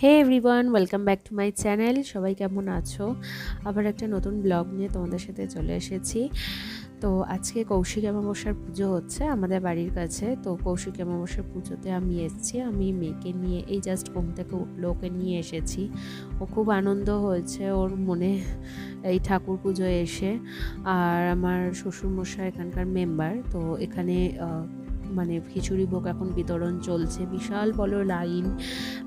Hey everyone welcome back to my channel সবাই কেমন আছো? আবার একটা নতুন ব্লগ নিয়ে তোমাদের সাথে চলে এসেছি। তো আজকে কৌশিক অমাবস্যার পুজো হচ্ছে আমাদের বাড়ির কাছে। তো কৌশিক অমাবস্যার পুজোতে আমি এসেছি। আমি মেয়েকে নিয়ে, এই জাস্ট ঘুম থেকে ওকে নিয়ে এসেছি। ও খুব আনন্দ হয়েছে, ওর মনে এই ঠাকুর পুজোয় এসে। আর আমার শ্বশুরমশাই এখানকার মেম্বার তো এখানে মানে খিচুড়ি ভোগ এখন বিতরণ চলছে। বিশাল বড় লাইন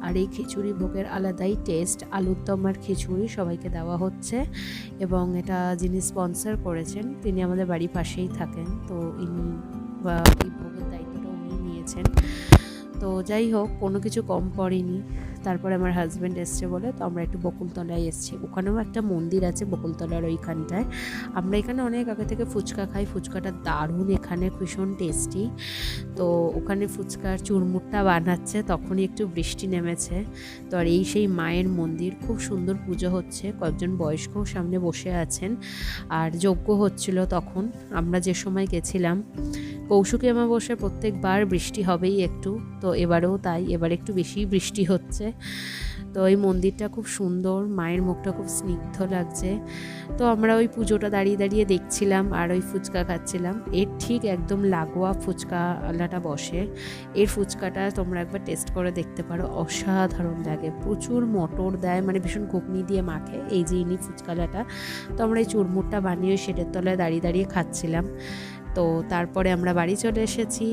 আর এই খিচুড়ি ভোগের আলাদাই টেস্ট আলুর দম আর খিচুড়ি সবাইকে দেওয়া হচ্ছে এবং এটা যিনি স্পন্সর করেছেন, তিনি আমাদের বাড়ির পাশেই থাকেন। তো ইনি এই ভোগের দায়িত্বটা উনি নিয়েছেন। তো যাই হোক, কোনো কিছু কম পড়েনি। তারপরে আমার হাজব্যান্ড এসছে বলে, তো আমরা একটু বকুলতলায় এসেছি। ওখানেও একটা মন্দির আছে বকুলতলার ওইখানটায়। আমরা এখানে অনেক আগে থেকে ফুচকা খাই। ফুচকাটা দারুণ এখানে, ভীষণ টেস্টি তো ওখানে ফুচকার চুরমুটটা বানাচ্ছে, তখনই একটু বৃষ্টি নেমেছে। তো আর এই সেই মায়ের মন্দির, খুব সুন্দর পুজো হচ্ছে। কয়েকজন বয়স্কও সামনে বসে আছেন। আর যজ্ঞ হচ্ছিল তখন। আমরা যে সময় গেছিলাম কৌশুকী অমাবস্যা প্রত্যেকবার বৃষ্টি হবেই একটু, তো এবারেও তাই, এবার একটু বেশি বৃষ্টি হচ্ছে। তো এই মন্দিরটা খুব সুন্দর, মায়ের মুখটা খুব স্নিগ্ধ লাগছে। তো আমরা ওই পুজোটা দাঁড়িয়ে দাঁড়িয়ে দেখছিলাম আর ওই ফুচকা খাচ্ছিলাম। এর ঠিক একদম লাগোয়া ফুচকা বসে। এর ফুচকাটা তোমরা একবার টেস্ট করে দেখতে পারো, অসাধারণ লাগে। প্রচুর মটর দেয় মানে ভীষণ ঘুগনি দিয়ে মাখে এই যে ইনি ফুচকালাটা তো আমরা এই চুরমুরটা বানিয়ে শেডের তলায় দাঁড়িয়ে দাঁড়িয়ে খাচ্ছিলাম। তো তারপরে আমরা বাড়ি চলে এসেছি।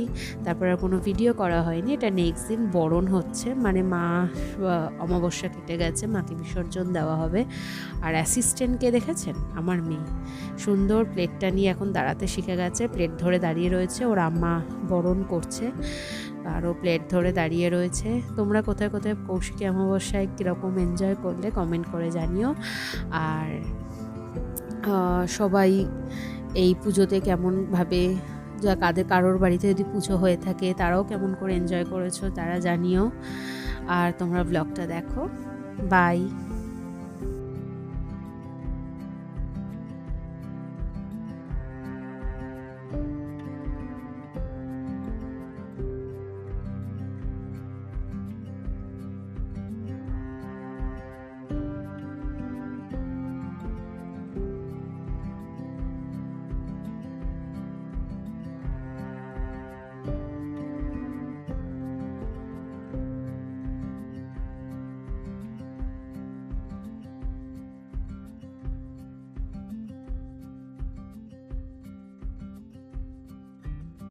তারপরে আর কোনো ভিডিও করা হয়নি। এটা নেক্সট দিন বরণ হচ্ছে। মানে মা অমাবস্যা কেটে গেছে। মাকে বিসর্জন দেওয়া হবে। আর অ্যাসিস্ট্যান্টকে দেখেছেন? আমার মেয়ে। সুন্দর প্লেটটা নিয়ে এখন দাঁড়াতে শিখে গেছে। প্লেট ধরে দাঁড়িয়ে রয়েছে। ওর আম্মা বরণ করছে। আরও প্লেট ধরে দাঁড়িয়ে রয়েছে। তোমরা কোথায় কোথায় কৌশিকী অমাবস্যায় কীরকম এনজয় করলে কমেন্ট করে জানিও। আর সবাই এই পুজোতে কেমনভাবে যা কাদের কারোর বাড়িতে যদি পুজো হয়ে থাকে, তারাও কেমন করে এনজয় করেছ, তারা জানিও। আর তোমরা ব্লগটা দেখো। বাই